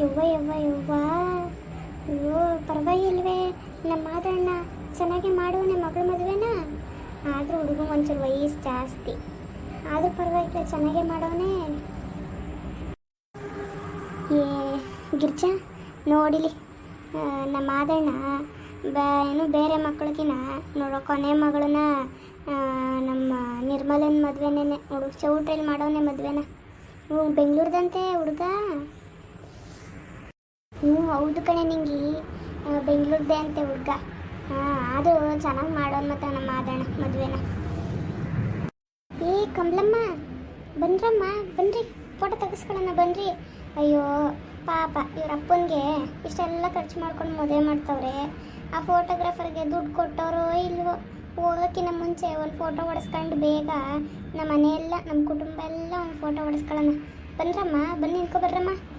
ಯವ್ವ ಯವ್ವ ಯವ್ವ. ಅಯ್ಯೋ, ಪರವಾಗಿಲ್ವೇ. ನಮ್ಮ ಮಾದಣ್ಣ ಚೆನ್ನಾಗಿ ಮಾಡುವನೆ ಮಗಳ ಮದುವೆನ? ಆದರೂ ಹುಡುಗ ಒಂಚೂರು ವಯಸ್ಸು ಜಾಸ್ತಿ. ಆದರೂ ಪರವಾಗಿಲ್ಲ, ಚೆನ್ನಾಗೆ ಮಾಡೋನೇ ಏ, ಗಿರ್ಜಾ, ನೋಡಿಲಿ. ನಮ್ಮ ಮಾದಣ್ಣ ಬ, ಏನು ಬೇರೆ ಮಕ್ಕಳಿಗಿನ ನೋಡೋ ಕೊನೆ ಮಗಳನ್ನ ನಮ್ಮ ನಿರ್ಮಲನ ಮದುವೆನೇ ಹುಡುಗ ಚೌಟ್ರಲ್ಲಿ ಮಾಡೋನೇ ಮದುವೆನ? ಬೆಂಗಳೂರ್ದಂತೆ ಹುಡುಗ? ಹ್ಞೂ ಹೌದು ಕಣೆ ನಿಂಗೆ. ಬೆಂಗಳೂರದೇ ಅಂತೆ ಹುಡುಗ. ಹಾಂ ಅದು ಚೆನ್ನಾಗಿ ಮಾಡೋದು ಮತ್ತೆ ನಮ್ಮ ಮಾಡೋಣ ಮದುವೆನ. ಏ ಕಮಲಮ್ಮ ಬಂದ್ರಮ್ಮ ಬನ್ರಿ ಫೋಟೋ ತೆಗೆಸ್ಕೊಳ್ಳೋಣ ಬನ್ರಿ. ಅಯ್ಯೋ ಪಾಪ ಇವ್ರ ಅಪ್ಪನಿಗೆ ಇಷ್ಟೆಲ್ಲ ಖರ್ಚು ಮಾಡ್ಕೊಂಡು ಮದುವೆ ಮಾಡ್ತವ್ರೆ. ಆ ಫೋಟೋಗ್ರಾಫರ್ಗೆ ದುಡ್ಡು ಕೊಟ್ಟವರು ಇಲ್ವೋ? ಹೋಗೋಕ್ಕಿಂತ ಮುಂಚೆ ಒಂದು ಫೋಟೋ ಹೊಡೆಸ್ಕೊಂಡು ಬೇಗ ನಮ್ಮ ಮನೆಯೆಲ್ಲ ನಮ್ಮ ಕುಟುಂಬ ಎಲ್ಲ ಒಂದು ಫೋಟೋ ಹೊಡೆಸ್ಕೊಳ್ಳೋಣ. ಬಂದ್ರಮ್ಮ ಬನ್ನಿ ನಿಂತ್ಕೊ ಬರ್ರಮ್ಮ. ಏ,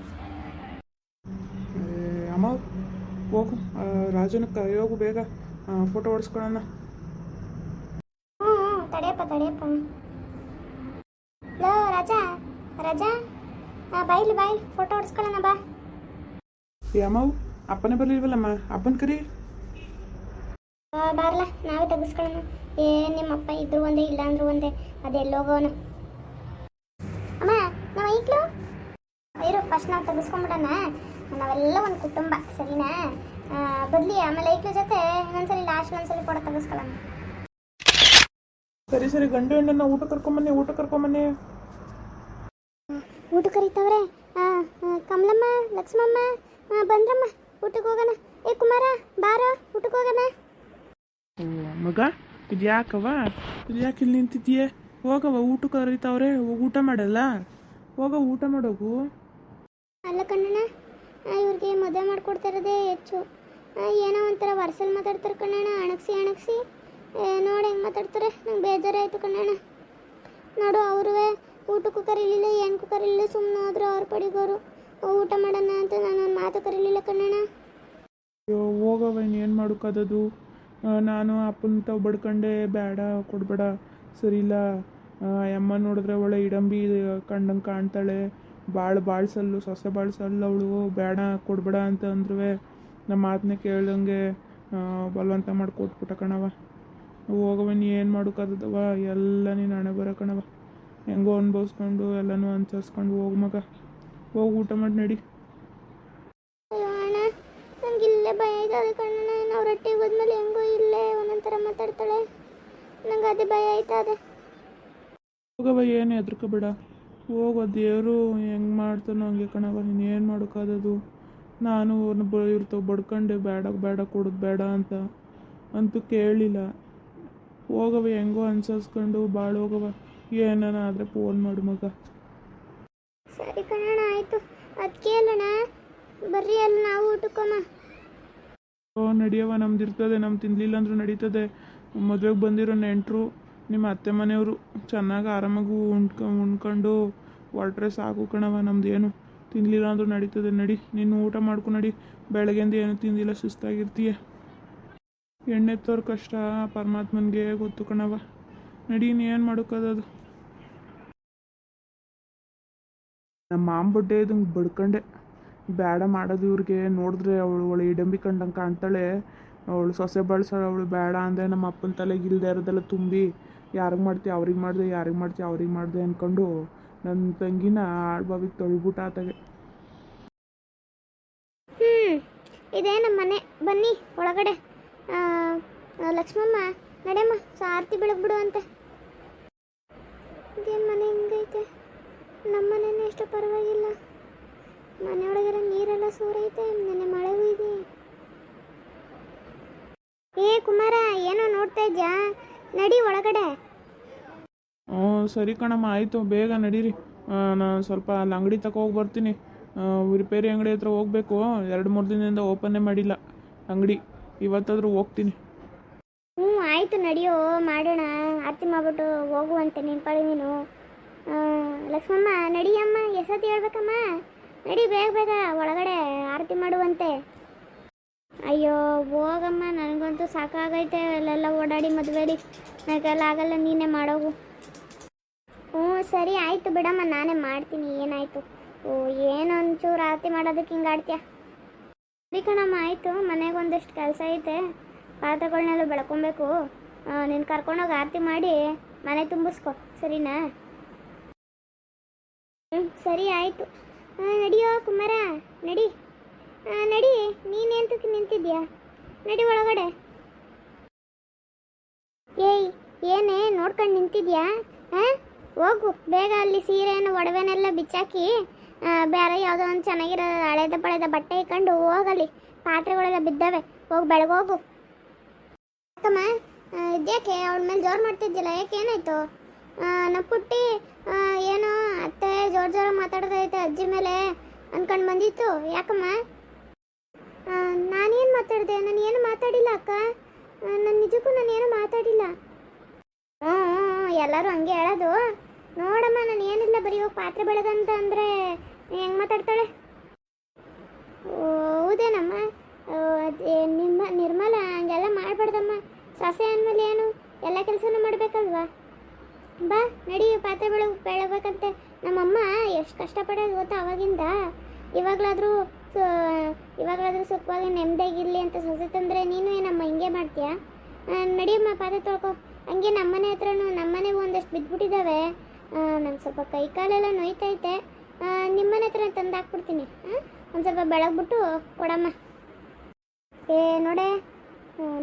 ಅಮ್ಮ ಹೋಗು. ರಾಜನ ಕರೆಯೋಗು ಬೇಗ. ಫೋಟೋ ಹ್ಞೂ, ತಡೆಯಪ್ಪ ತಡೆಯಪ್ಪ. ಲೋ ರಾಜಾ ರಾಜಾ. ಬಾಯ್ಲಿ ಬಾಯ್ಲಿ ಫೋಟೋ ಹೊಡ್ಸ್ಕೊಳ್ಳೋಣ ಬಾ. ಏ ಅಮ್ಮವು ಅಪ್ಪನೇ ಬರಲಿಲ್ವಲ್ಲಮ್ಮ? ಅಪ್ಪನ ಕರಿ. ಬಾರ್ಲ ನಾವೇ ತೆಗಿಸ್ಕೊಳ್ಳೋಣ. ಏ ನಿಮ್ಮಪ್ಪ ಇದ್ರು ಒಂದೇ ಇಲ್ಲ ಅಂದ್ರು ಒಂದೇ ಅದೆಲ್ಲೋಗೋನು ಅಮ್ಮ ನಾವು ಐಕ್ಲು ಇರು ಫಸ್ಟ್ ನಾವು ತೆಗಿಸ್ಕೊಂಬಿಡೋಣ. ನಾವೆಲ್ಲ ಒಂದು ಕುಟುಂಬ ಸರಿನಾ? ಆ, ಬರ್ಲಿ ಆಮೇಲೆ ಐಕ್ಲ ಜೊತೆ ಇನ್ನೊಂದ್ಸಲಿ ಲಾಸ್ಟ್ ಒಂದ್ಸಲಿ ಫೋಟೋ ತೆಗಿಸ್ಕೊಳ್ಳೋಣ. ಸರಿ ಸರಿ ಗಂಡು ಹೆಣ್ಣನ್ನ ಊಟ ಕರ್ಕೊಂಬನ್ನಿ ಊಟ ಕರ್ಕೊಂಬನ್ನಿ ಊಟ ಕರೀತವ್ರೆ? ಹಾಂ ಕಮಲಮ್ಮ ಲಕ್ಷ್ಮಮ್ಮ ಬಂದ್ರಮ್ಮ ಊಟಕ್ಕೆ ಹೋಗೋಣ. ಏ ಕುಮಾರ ಬಾರ ಊಟಕ್ಕೆ ಹೋಗೋಣ. ಓ ಮಗ ಇದು ಯಾಕವ ಇದು ಯಾಕೆ ಇಲ್ಲಿ ನಿಂತಿದ್ದೀಯೆ? ಹೋಗವ ಊಟ ಕರೀತಾವ್ರೆ ಊಟ ಮಾಡಲ್ಲ? ಹೋಗ ಊಟ ಮಾಡೋಗು. ಅಲ್ಲ ಕಣ್ಣಣ್ಣ ಇವ್ರಿಗೆ ಮದುವೆ ಮಾಡ್ಕೊಡ್ತಿರೋದೇ ಹೆಚ್ಚು. ಆ, ಏನೋ ಒಂಥರ ವರ್ಸಲ್ಲಿ ಮಾತಾಡ್ತಾರೆ ಕಣ್ಣಣ್ಣ ಅಣಗ್ಸಿ ಅಣಗ್ಸಿ. ನೋಡಿ ಹೆಂಗೆ ಮಾತಾಡ್ತಾರೆ. ನಂಗೆ ಬೇಜಾರಾಯಿತು ಕಣ್ಣಣ್ಣ. ನೋಡು ಅವ್ರವೇ ಊಟಕ್ಕೂ ಕರೀಲಿಲ್ಲ ಏನಕ್ಕೂ ಕರೀಲಿಲ್ಲ ಸುಮ್ಮನೆ ಹೋದ್ರು ಅವ್ರ ಪಡಿಗೋರು. ಊಟ ಮಾಡೋಣ ಅಂತ ನಾನು ಒಂದು ಮಾತು ಕರೀಲಿಲ್ಲ ಕಣ್ಣಣ್ಣ. ಅಯ್ಯೋ ಹೋಗವ ಏನು ಮಾಡೋಕ್ಕದದು ನಾನು ಅಪ್ಪನ ತಾವು ಬಡ್ಕೊಂಡೆ ಬೇಡ ಕೊಡಬೇಡ. ಸರಿ ಇಲ್ಲ ಅಮ್ಮ ನೋಡಿದ್ರೆ ಒಳ್ಳೆ ಇಡಂಬಿ ಕಂಡಂಗೆ ಕಾಣ್ತಾಳೆ. ಭಾಳ ಭಾಳ ಸಲ್ಲು ಸೊಸೆ ಭಾಳ ಸಲ್ಲು ಅವಳು ಬೇಡ ಕೊಡ್ಬೇಡ ಅಂತ ಅಂದ್ರೂ ನಮ್ಮ ಮಾತನ್ನ ಕೇಳ್ದಂಗೆ ಬಲವಂತ ಮಾಡಿ ಕೊಟ್ಬಿಟ್ಟ ಕಣವ ಹೋಗವ ನೀ ಏನು ಮಾಡೋಕ್ಕದವ ಎಲ್ಲ ನೀನು ಹಣೆ ಬರೋ ಕಣವ ಹೆಂಗೋ ಅನ್ಭವಿಸ್ಕೊಂಡು ಎಲ್ಲನೂ ಅನ್ಸರ್ಸ್ಕೊಂಡು ಹೋಗು ಮಗ. ಹೋಗಿ ಊಟ ಮಾಡಿ ನಡಿ. ಇಲ್ಲೇ ಭಯ ಆಯ್ತದೆ ಕಣ್ಣ ನಾವು ರೊಟ್ಟಿಗೆ ಹೋದ್ಮೇಲೆ ಹೆಂಗೋ ಇಲ್ಲೇ ಒಂದೊಂಥರ ಮಾತಾಡ್ತಾಳೆ. ನಂಗೆ ಅದೇ ಭಯ ಹೋಗವ ಏನು ಹೆದ್ರಕೋಬೇಡ. ಹೋಗೋ ದೇವರು ಹೆಂಗೆ ಮಾಡ್ತಾನೋ ಹಂಗೆ ಕಣವ ನೀನು ಏನು ಮಾಡೋಕ್ಕಾದದು ನಾನು ಅವ್ರನ್ನ ಬ ಇರ್ತವೆ ಬಡ್ಕೊಂಡೆ ಬೇಡ ಬೇಡ ಕೊಡೋದು ಬೇಡ ಅಂತ ಅಂತೂ ಕೇಳಿಲ್ಲ. ಹೋಗವ ಹೆಂಗೋ ಅನ್ಸರ್ಸ್ಕೊಂಡು ಭಾಳ ಹೋಗವ ಏನಾನ ಆದರೆ ಫೋನ್ ಮಾಡು ಮಗ. ಸರಿ ಕಣ ಆಯಿತು. ಅದಕ್ಕೆ ಕೇಳೋಣ. ಬರ್ರಿ ಅಲ್ಲಿ ನಾವು ಊಟಕ್ಕಮ್ಮ. ಓ ನಡಿಯವ ನಮ್ದು ಇರ್ತದೆ ನಮ್ಮ ತಿನ್ಲಿಲ್ಲ ಅಂದ್ರೂ ನಡೀತದೆ. ಮದುವೆಗೆ ಬಂದಿರೋ ನೆಂಟರು ನಿಮ್ಮ ಅತ್ತೆ ಮನೆಯವರು ಚೆನ್ನಾಗಿ ಆರಾಮಾಗೂ ಉಣ್ಕ, ಉಣ್ಕೊಂಡು ಹೊರಟ್ರೆ ಸಾಕು ಕಣವ ನಮ್ದು ಏನು ತಿನ್ನಲಿಲ್ಲ ಅಂದರೂ ನಡೀತದೆ. ನಡಿ, ನೀನು ಊಟ ಮಾಡ್ಕೊ ನಡಿ. ಬೆಳಗ್ಗೆಂದು ಏನು ತಿಂದಿಲ್ಲ, ಸುಸ್ತಾಗಿರ್ತೀಯ. ಎಣ್ಣೆ ತೋರ್ ಕಷ್ಟ, ಪರಮಾತ್ಮನಿಗೆ ಗೊತ್ತು ಕಣವ ನಡಿ ಏನು ಮಾಡೋಕ್ಕದದು ನಮ್ಮ ಮಾಮ ಬಡ್ಡೆ ಇದಂಗೆ ಬಡ್ಕಂಡೆ. ಬೇಡ ಮಾಡೋದು ಇವ್ರಿಗೆ. ನೋಡಿದ್ರೆ ಅವಳು ಒಳ್ಳೆ ಇಡಂಬಿ ಕಂಡಂಗೆ ಕಾಣ್ತಾಳೆ. ಅವಳು ಸೊಸೆ ಬಳಸೋಳು ಅವಳು ಬೇಡ ಅಂದರೆ ನಮ್ಮ ಅಪ್ಪನ ತಲೆಗೆ ಇಲ್ಲದೆ ಇರೋದೆಲ್ಲ ತುಂಬಿ ಯಾರಿಗೆ ಮಾಡ್ತೀಯ ಅವ್ರಿಗೆ ಮಾಡಿದೆ, ಯಾರಿಗೆ ಮಾಡ್ತೀಯ ಅವ್ರಿಗೆ ಮಾಡಿದೆ ಅಂದ್ಕೊಂಡು ನನ್ನ ತಂಗಿನ ಆಳ್ಬಾವಿಗೆ ತೊಳ್ಬಿಟ್ಟು ಆತಗೆ. ಹ್ಞೂ ಇದೇ ನಮ್ಮ ಮನೆ. ಬನ್ನಿ ಒಳಗಡೆ. ಲಕ್ಷ್ಮಮ್ಮ, ನಡೆಯಮ್ಮ, ಸಾರ್ತಿ ಬೆಳಗ್ಬಿಡು ಅಂತೆ. ಇದೇನು ಮನೆ ಹಿಂಗೈತೆ? ನಮ್ಮ ಮನೇನು ಎಷ್ಟು ಪರವಾಗಿಲ್ಲ. ಮನೆಯೊಳಗಿರೋ ನೀರೆಲ್ಲ ಸೂರೈತೆ, ನೆನೆ ಮಳೆ ಇದೆ. ಏ ಕುಮಾರ, ಏನೋ ನೋಡ್ತಾ ಇದ್ಯಾ? ನಡಿ ಒಳಗಡೆ. ಹ್ಞೂ ಸರಿ ಕಣಮ್ಮ, ಆಯಿತು, ಬೇಗ ನಡೀರಿ. ನಾನು ಸ್ವಲ್ಪ ಅಲ್ಲಿ ಅಂಗಡಿ ತಗೋ ಹೋಗಿ ಬರ್ತೀನಿ. ರಿಪೇರಿ ಅಂಗಡಿ ಹತ್ರ ಹೋಗಬೇಕು. ಎರಡು ಮೂರು ದಿನದಿಂದ ಓಪನ್ನೇ ಮಾಡಿಲ್ಲ ಅಂಗಡಿ. ಇವತ್ತಾದರೂ ಹೋಗ್ತೀನಿ. ಹ್ಞೂ ಆಯಿತು, ನಡಿಯೋ, ಮಾಡೋಣ. ಆರತಿ ಮಾಡ್ಬಿಟ್ಟು ಹೋಗುವಂತೆ ನೀನು. ಪಾಡಿ ನೀನು ಲಕ್ಷ್ಮಮ್ಮ, ನಡಿಯಮ್ಮ, ಎಸತಿ ಹೇಳ್ಬೇಕಮ್ಮ. ನಡಿ, ಬೇಗ ಬೇಗ ಒಳಗಡೆ ಆರತಿ ಮಾಡುವಂತೆ. ಅಯ್ಯೋ, ಹೋಗಮ್ಮ, ನನಗಂತೂ ಸಾಕಾಗೈತೆ. ಅಲ್ಲೆಲ್ಲ ಓಡಾಡಿ ಮದುವೆಲಿ. ನನಗೆಲ್ಲ ಆಗಲ್ಲ, ನೀನೇ ಮಾಡೋಗು. ಹ್ಞೂ, ಸರಿ ಆಯಿತು ಬಿಡಮ್ಮ, ನಾನೇ ಮಾಡ್ತೀನಿ, ಏನಾಯಿತು? ಓ, ಏನು ಒಂಚೂರು ಆರತಿ ಮಾಡೋದಕ್ಕೆ ಹಿಂಗೆ ಆಡ್ತೀಯ? ಸರಿ ಕಣಮ್ಮ, ಆಯಿತು, ಮನೆಗೆ ಒಂದಿಷ್ಟು ಕೆಲಸ ಐತೆ ಪಾತ್ರಗಳನ್ನೆಲ್ಲ ಬೆಳ್ಕೊಬೇಕು. ನೀನು ಕರ್ಕೊಂಡೋಗಿ ಆರತಿ ಮಾಡಿ ಮನೆ ತುಂಬಿಸ್ಕೊ, ಸರಿನಾ? ಹ್ಞೂ, ಸರಿ ಆಯಿತು. ನಡಿಯೋ ಕುಮಾರ, ನಡಿ. ನಡಿ ನೀನೆಂತಕ್ಕೆ ನಿಂತಿದ್ಯಾ? ನಡಿ ಒಳಗಡೆ. ಏಯ್, ಏನೇ, ನೋಡ್ಕೊಂಡು ನಿಂತಿದ್ಯಾ? ಹಾಂ ಹೋಗು. ಬೇಗ ಅಲ್ಲಿ ಸೀರೆಯನ್ನು ಒಡವೆನೆಲ್ಲ ಬಿಚ್ಚಾಕಿ ಬೇರೆ ಯಾವುದೋ ಒಂದು ಚೆನ್ನಾಗಿರೋ ಹಳೆದ ಪಳೆದ ಬಟ್ಟೆ ಇಕ್ಕೊಂಡು ಹೋಗಲ್ಲಿ ಪಾತ್ರೆಗಳೆಲ್ಲ ಬಿದ್ದಾವೆ. ಹೋಗಿ ಬೆಳಗೋಗು ಅಕ್ಕಮ್ಮ ಇದ್ಯಾಕೆ? ಅವಳ ಮೇಲೆ ಜೋರು ಮಾಡ್ತಿದ್ದಿಲ್ಲ. ಯಾಕೆ ಏನಾಯ್ತು? ಆ, ನಮ್ಮ ಪುಟ್ಟಿ ಏನೋ ಅತ್ತೆ ಜೋರು ಜೋರು ಮಾತಾಡೋದೈತೆ ಅಜ್ಜಿ ಮೇಲೆ ಅನ್ಕೊಂಡು ಬಂದಿತ್ತು. ಯಾಕಮ್ಮ? ನಾನೇನು ಮಾತಾಡಿದೆ? ನಾನು ಏನು ಮಾತಾಡಿಲ್ಲ ಅಕ್ಕ. ನಾನು ನಿಜಕ್ಕೂ ನಾನು ಏನು ಮಾತಾಡಿಲ್ಲ. ಎಲ್ಲರೂ ಹಂಗೆ ಹೇಳೋದು. ನೋಡಮ್ಮ, ನಾನು ಏನಿಲ್ಲ, ಬರೀ ಹೋಗಿ ಪಾತ್ರೆ ಬೆಳಗಂತ ಅಂದರೆ ಹೆಂಗೆ ಮಾತಾಡ್ತಾಳೆ? ಹೌದೇನಮ್ಮ? ನಿಮ್ಮ ನಿರ್ಮಲ, ಹಂಗೆಲ್ಲ ಮಾಡಬಾರ್ದಮ್ಮ. ಸೊಸೆ ಅಂದಮೇಲೆ ಏನು? ಎಲ್ಲ ಕೆಲಸನೂ ಮಾಡಬೇಕಲ್ವಾ? ಬಾ, ನಡಿ, ಪಾತ್ರೆ ಬೆಳಗ್ ಬೆಳಬೇಕಂತೆ ನಮ್ಮಮ್ಮ ಎಷ್ಟು ಕಷ್ಟಪಡೋದು ಗೊತ್ತಾ ಅವಾಗಿಂದ? ಇವಾಗಲಾದರೂ ಇವಾಗಲಾದರೂ ಸುಖವಾಗಿ ನೆಮ್ಮದಿಯಾಗಿರಲಿ ಅಂತ ಸೊಸೆ ತಂದರೆ ನೀನು ಏನಮ್ಮ, ಹಿಂಗೆ ಮಾಡ್ತೀಯಾ? ನಡಿಯಮ್ಮ, ಪಾತ್ರೆ ತೊಳ್ಕೊ. ಹಂಗೆ ನಮ್ಮನೆ ಹತ್ರನೂ ನಮ್ಮನೆಗೂ ಒಂದಷ್ಟು ಬಿದ್ದುಬಿಟ್ಟಿದ್ದಾವೆ ನಂಗೆ ಸ್ವಲ್ಪ ಕೈ ಕಾಲೆಲ್ಲ ನೋಯ್ತೈತೆ. ನಿಮ್ಮನೆ ಹತ್ರ ತಂದು ಹಾಕ್ಬಿಡ್ತೀನಿ ಒಂದು ಸ್ವಲ್ಪ ಬೆಳಗ್ಬಿಟ್ಟು ಕೊಡಮ್ಮ. ಏ, ನೋಡೆ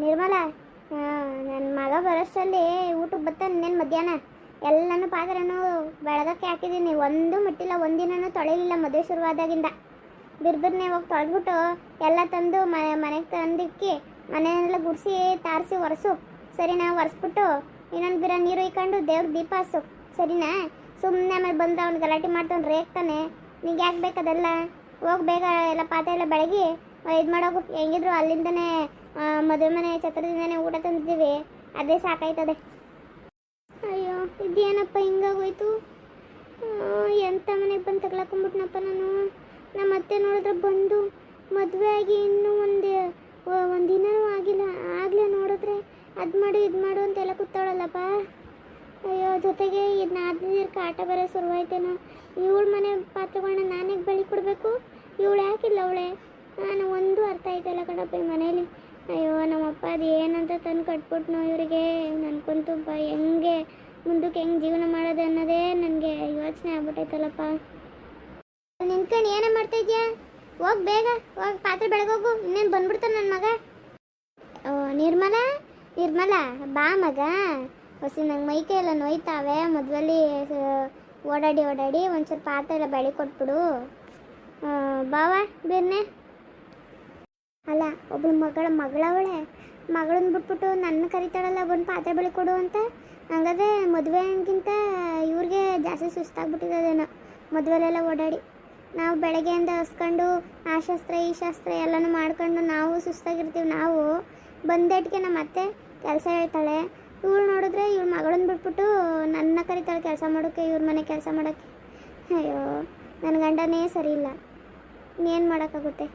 ನಿರ್ಮಲ ನನ್ನ ಮಗ ಬರೋಷ್ಟರಲ್ಲಿ ಊಟಕ್ಕೆ ಬರ್ತಾನೆ ಇನ್ನೇನು ಮಧ್ಯಾಹ್ನ? ಎಲ್ಲನೂ ಪಾತ್ರನೂ ಬೆಳಗಕ್ಕೆ ಹಾಕಿದ್ದೀನಿ. ಒಂದು ಮುಟ್ಟಿಲ್ಲ ಒಂದಿನೂ ತೊಳೆಯಲಿಲ್ಲ ಮದುವೆ ಶುರುವಾದಾಗಿಂದ. ಬಿರ್ಬಿರ್ನೆ ಹೋಗಿ ತೊಳೆದ್ಬಿಟ್ಟು ಎಲ್ಲ ತಂದು ಮನೆ, ಮನೆಗೆ ತಂದಿಕ್ಕಿ ಮನೆಯೆಲ್ಲ ಗುಡಿಸಿ, ತಾರಿಸಿ ಒರೆಸು. ಸರಿನಾ ಒರೆಸ್ಬಿಟ್ಟು ಇನ್ನೊಂದು ಬಿರ ನೀರು ಇಕ್ಕೊಂಡು ದೇವ್ರ ದೀಪ ಹಸು ಸರಿನಾ? ಸುಮ್ಮನೆ ಆಮೇಲೆ ಬಂದು ಅವ್ನು ಗಲಾಟೆ ಮಾಡ್ತಾನೆ ರೇಗ್ತಾನೆ. ನಿಂಗೆ ಯಾಕೆ ಬೇಕದೆಲ್ಲ ಹೋಗಿ ಬೇಗ ಎಲ್ಲ ಪಾತ್ರೆ ಎಲ್ಲ ಬೆಳಗಿ ಇದು ಮಾಡೋಗು, ಹೆಂಗಿದ್ರು ಅಲ್ಲಿಂದನೇ ಮದುವೆ ಮನೆ ಛತ್ರದಿಂದನೇ ಊಟ ತಂದಿದ್ದೀವಿ. ಅದೇ ಸಾಕಾಯ್ತದೆ. ಅಯ್ಯೋ, ಇದೇನಪ್ಪ ಹಿಂಗಾಗೋಯ್ತು? ಎಂಥ ಮನೆಗೆ ಬಂದು ತಗ್ಲಾಕೊಂಡ್ಬಿಟ್ನಪ್ಪ ನಾನು? ನಮ್ಮ ಅತ್ತೆ ನೋಡಿದ್ರೆ ಬಂದು ಮದುವೆ ಆಗಿ ಇನ್ನೂ ಒಂದು ಒಂದು ದಿನವೂ ಆಗಿಲ್ಲ, ಆಗಲೇ ನೋಡಿದ್ರೆ ಅದು ಮಾಡು, ಇದು ಮಾಡು ಅಂತೆಲ್ಲ ಕೂತಾಳಲ್ಲಪ್ಪ. ಅಯ್ಯೋ, ಜೊತೆಗೆ ಇದು ನಾದಿನ ಕಾಟ ಬರೋ ಶುರುವಾಯ್ತೇನೋ. ಇವಳ ಮನೆ ಪಾತ್ರೆಗಳನ್ನ ನಾನೇ ಬಳಿ ಕೊಡಬೇಕು. ಇವಳು ಯಾಕಿಲ್ಲ ಅವಳೆ? ನಾನು ಒಂದು ಅರ್ಥ ಆಯ್ತಲ್ಲ ಕಣಪ್ಪ ಈ ಮನೇಲಿ. ಅಯ್ಯೋ, ನಮ್ಮಪ್ಪ ಅದು ಏನಂತ ತಂದು ಕಟ್ಬಿಟ್ನೋ ಇವರಿಗೆ. ನನ್ಕೊಂತು ಬ, ಹೆಂಗೆ ಮುಂದಕ್ಕೆ ಹೆಂಗೆ ಜೀವನ ಮಾಡೋದು ಅನ್ನೋದೇ ನನಗೆ ಯೋಚನೆ ಆಗ್ಬಿಟ್ಟೈತಲ್ಲಪ್ಪ ನಿನ್ಕೊಂಡು ಏನೇ ಮಾಡ್ತಾ ಇದೆಯಾ? ಹೋಗ್ ಬೇಗ, ಹೋಗಿ ಪಾತ್ರೆ ಬೆಳಗೋಗು ಇನ್ನೇನು ಬಂದ್ಬಿಡ್ತಾನೆ ನನ್ನ ಮಗ? ನಿರ್ಮಲ? ನಿರ್ಮಲ ಬಾ ಮಗ. ಹೊಸಿ ನಂಗೆ ಮೈ ಕೈ ಎಲ್ಲ ನೋಯ್ತಾವೆ. ಮದುವೆಲಿ ಓಡಾಡಿ ಓಡಾಡಿ ಒಂಚೂರು ಪಾತ್ರೆ ಎಲ್ಲ ಬೆಳಿ ಕೊಟ್ಬಿಡು. ಬಾವಾ, ಬಿರ್ನೆ. ಅಲ್ಲ, ಒಬ್ಳು ಮಗಳ ಮಗಳವಳೆ. ಮಗಳನ್ನ ಬಿಟ್ಬಿಟ್ಟು ನನ್ನ ಕರಿತಾಳಲ್ಲ, ಬಂದು ಪಾತ್ರೆ ಬೆಳಿ ಕೊಡು ಅಂತ. ಹಂಗಾದ್ರೆ ಮದುವೆಗಿಂತ ಇವ್ರಿಗೆ ಜಾಸ್ತಿ ಸುಸ್ತಾಗ್ಬಿಟ್ಟಿದ್ದೇನೋ. ಮದುವೆಲೆಲ್ಲ ಓಡಾಡಿ. ನಾವು ಬೆಳಗ್ಗೆಯಿಂದ ಹಸ್ಕೊಂಡು, ಆ ಶಾಸ್ತ್ರ, ಈ ಶಾಸ್ತ್ರ ಎಲ್ಲನೂ ಮಾಡ್ಕೊಂಡು ನಾವು ಸುಸ್ತಾಗಿರ್ತೀವಿ ನಾವು. ಬಂದೇಟ್ಗೆ ನಮ್ಮ ಅತ್ತೆ ಕೆಲಸ ಹೇಳ್ತಾಳೆ. ಇವಳು ನೋಡಿದ್ರೆ ಇವ್ಳ ಮಗಳನ್ನ ಬಿಟ್ಬಿಟ್ಟು ನನ್ನ ಕರಿತಾಳೆ ಕೆಲಸ ಮಾಡೋಕ್ಕೆ ಇವ್ರ ಮನೆ ಕೆಲಸ ಮಾಡೋಕ್ಕೆ ಅಯ್ಯೋ, ನನ್ನ ಗಂಡನೇ ಸರಿ ಇಲ್ಲ ಇನ್ನೇನು ಮಾಡೋಕ್ಕಾಗುತ್ತೆ?